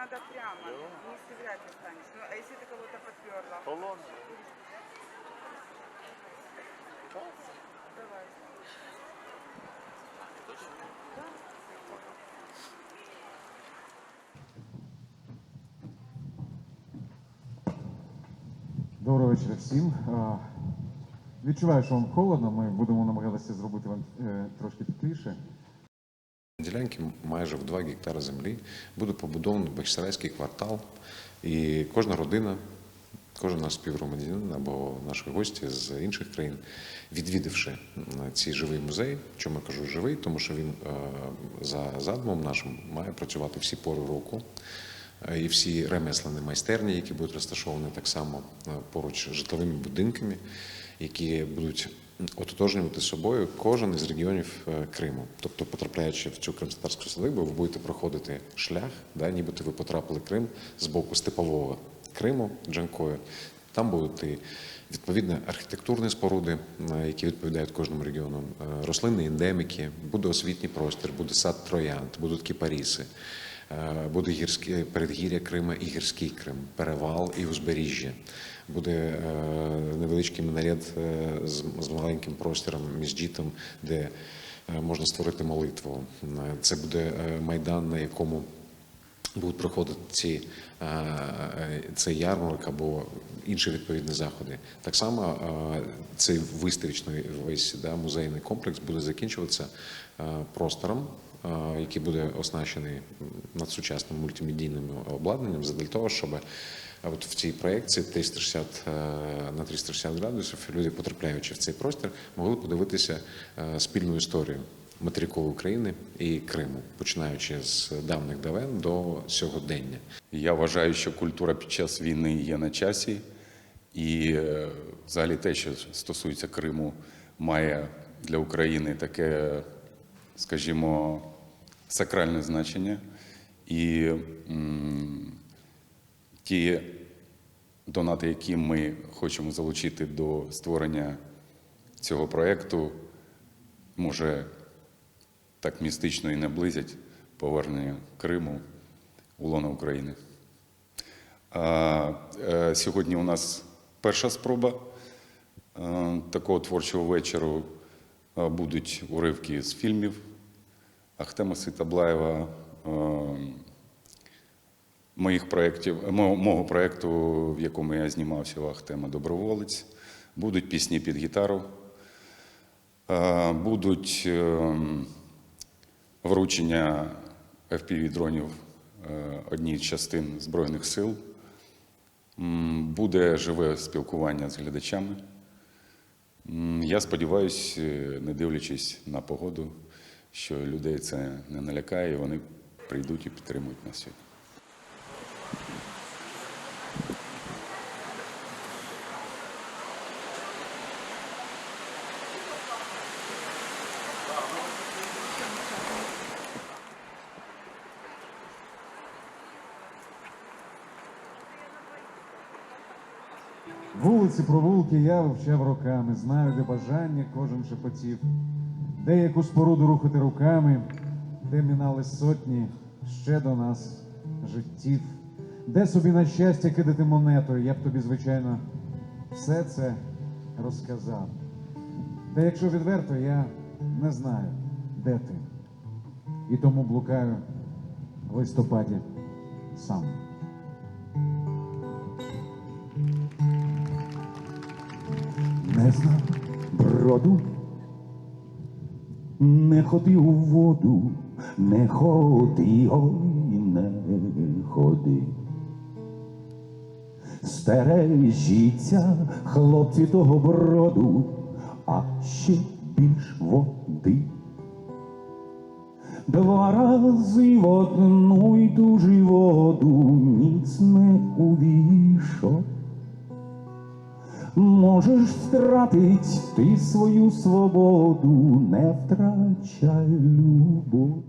Если вряд ли станешь. Ну, а если ты кого-то подперла? Полон. Давай. Доброго вечора всім. Відчуваю, що вам холодно. Ми будемо намагатися зробити вам е, трошки тепліше. Ділянки майже в 2 гектари землі буде побудований Бахчисарайський квартал, і кожна родина, кожен наш співгромадянин або наші гості з інших країн, відвідавши цей живий музей, чому я кажу живий, тому що він е, за задумом нашим має працювати всі пори року. Е, І всі ремеслені майстерні, які будуть розташовані так само е, поруч з житловими будинками, які будуть ототожнювати собою кожен із регіонів е, Криму. Тобто, потрапляючи в цю кримськотарську садибу, ви будете проходити шлях, да, нібито ви потрапили Крим з боку степового Криму Джанкою. Там будуть і відповідно архітектурні споруди, е, які відповідають кожному регіону, е, рослинні ендеміки, буде освітній простір, буде сад троянд, будуть кіпаріси. Е, Буде гірське передгір'я Крима і гірський Крим, перевал і узбережжя. Буде е, невеличкий мінарет е, з, маленьким простором між дітом, де можна створити молитву. Це буде майдан, на якому будуть проходити ці, цей ярмарок або інші відповідні заходи. Так само цей виставочний весь да, музейний комплекс буде закінчуватися простором, який буде оснащений надсучасним мультимедійним обладнанням, задля того, щоб е, от в цій проєкції 360 е, на 360 градусів люди, потрапляючи в цей простір, могли подивитися е, спільну історію материкової України і Криму, починаючи з давних давен до сьогодення. Я вважаю, що культура під час війни є на часі, і е, взагалі те, що стосується Криму, має для України таке, скажімо, сакральне значення. І ті донати, які ми хочемо залучити до створення цього проєкту, може так містично і наблизять повернення Криму у лоно України. А, е, Сьогодні у нас перша спроба е, такого творчого вечору. Е, Будуть уривки з фільмів Ахтема Ситаблаєва, е, моїх проєктів, мого, мого проєкту, в якому я знімався у Ахтема Доброволець. Будуть пісні під гітару. Е, Будуть вручення FPV-дронів е, одній з частин Збройних сил. Буде живе спілкування з глядачами. Я сподіваюся, не дивлячись на погоду, що людей це не налякає, і вони прийдуть і підтримують нас сьогодні. Вулиці, провулки я вивчав роками, знаю, де бажання кожен шепотів, де яку споруду рухати руками, де мінали сотні ще до нас життів, де собі на щастя кидати монетою, я б тобі, звичайно, все це розказав. Та якщо відверто, я не знаю, де ти. І тому блукаю в листопаді сам. не знав броду, не ходи у воду, не ходи, ой, не ходи. Стережіться, хлопці того броду, а ще більш води. Два рази в одну й ту ж воду ніц не увійшов. Можеш втратить ти свою свободу, не втрачай любов.